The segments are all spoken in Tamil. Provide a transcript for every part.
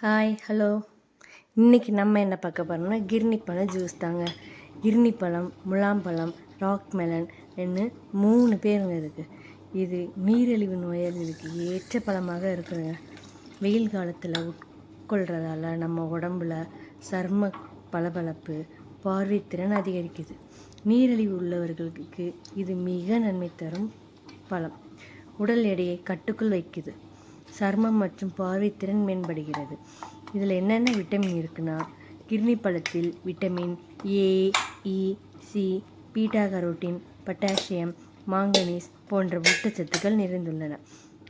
ஹாய் ஹலோ இன்றைக்கி நம்ம என்ன பார்க்க போகிறோம்னா கிர்னி பழம் ஜூஸ் தாங்க. கிர்னி பழம் முலாம்பழம் ராக் மெலன் என்று மூணு பேருங்க இருக்குது இது நீரிழிவு நோயாளிகளுக்கு ஏற்ற பழமாக இருக்குதுங்க வெயில் காலத்தில் உட்கொள்கிறதால நம்ம உடம்புல சர்ம பளபளப்பு பார்வைத்திறன் அதிகரிக்குது. நீரிழிவு உள்ளவர்களுக்கு இது மிக நன்மை தரும் பழம். உடல் எடையை கட்டுக்குள் வைக்குது. சர்மம் மற்றும் பார்வைத்திறன் மேம்படுகிறது. இதில் என்னென்ன விட்டமின் இருக்குன்னா கிர்னி பழத்தில் vitamin A E C beta carotene potassium manganese போன்ற ஊட்டச்சத்துக்கள் நிறைந்துள்ளன.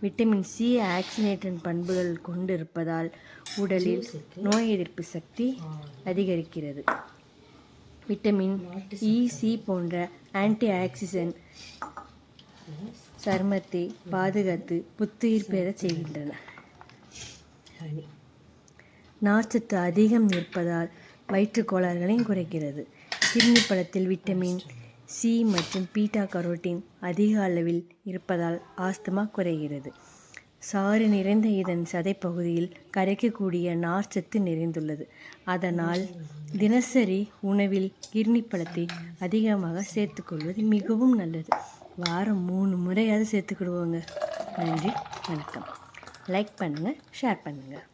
விட்டமின் சி ஆக்சினேட்டன் பண்புகள் கொண்டிருப்பதால் உடலில் நோய் எதிர்ப்பு சக்தி அதிகரிக்கிறது. விட்டமின் இ சி போன்ற ஆன்டி ஆக்சிடென்ட் சர்மத்தை பாதுகாத்து புத்துயிர் பெறச் செய்கின்றன. நார்ச்சத்து அதிகம் இருப்பதால் வயிற்றுக் கோளாறுகளையும் குறைக்கிறது. கிட்னி பழத்தில் விட்டமின் சி மற்றும் பீட்டா கரோட்டின் அதிக அளவில் இருப்பதால் ஆஸ்துமா குறைகிறது. சாறு நிறைந்த இதன் சதைப்பகுதியில் கரைக்கக்கூடிய நார்ச்சத்து நிறைந்துள்ளது. அதனால் தினசரி உணவில் கிர்னி பழத்தை அதிகமாக சேர்த்துக்கொள்வது மிகவும் நல்லது. வாரம் மூணு முறையாவது சேர்த்துக்கிடுவோங்க. நன்றி வணக்கம். லைக் பண்ணுங்கள் ஷேர் பண்ணுங்கள்